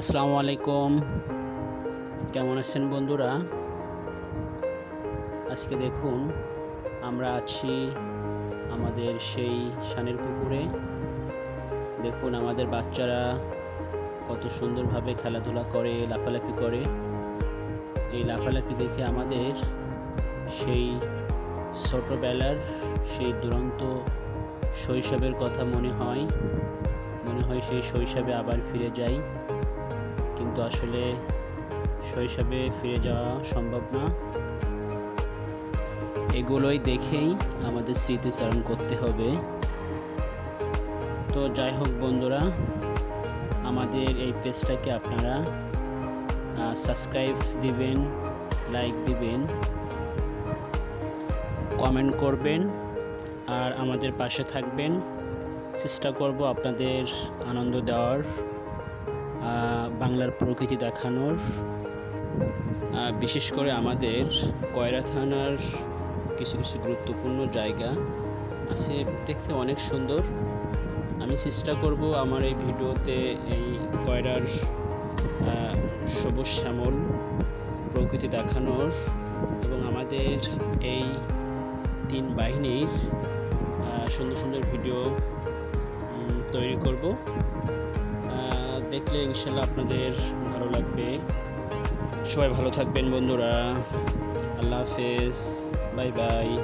আসসালামু আলাইকুম। কেমন আছেন বন্ধুরা? আজকে দেখুন, আমরা আছি আমাদের সেই সানের পুকুরে। দেখুন, আমাদের বাচ্চারা কত সুন্দরভাবে খেলাধুলা করে, লাফালাফি করে। এই লাফালাফি দেখে আমাদের সেই ছোটোবেলার সেই দুরন্ত শৈশবের কথা মনে হয়। মনে হয় সেই শৈশবে আবার ফিরে যাই। কিন্তু আসলে শৈশবে ফিরে যাওয়া সম্ভব না। এগুলোই দেখেই আমাদের স্মৃতিচারণ করতে হবে। তো যাই হোক বন্ধুরা, আমাদের এই পেজটাকে আপনারা সাবস্ক্রাইব দিবেন লাইক দিবেন কমেন্ট করবেন, আর আমাদের পাশে থাকবেন। চেষ্টা করব আপনাদের আনন্দ দেওয়ার। বাংলার প্রকৃতি দেখানোর বিশেষ করে আমাদের কয়রা থানার কিছু কিছু গুরুত্বপূর্ণ জায়গা আছে দেখতে অনেক সুন্দর। আমি চেষ্টা করব আমার এই ভিডিওতে এই কয়রার সবুজ শ্যামল প্রকৃতি দেখানোর এবং আমাদের এই তিন বাহিনীর সুন্দর সুন্দর ভিডিও তৈরি করব। দেখলে ইনশাল্লাহ আপনাদের ভালো লাগবে। সবাই ভালো থাকবেন বন্ধুরা। আল্লাহ হাফেজ। Bye bye.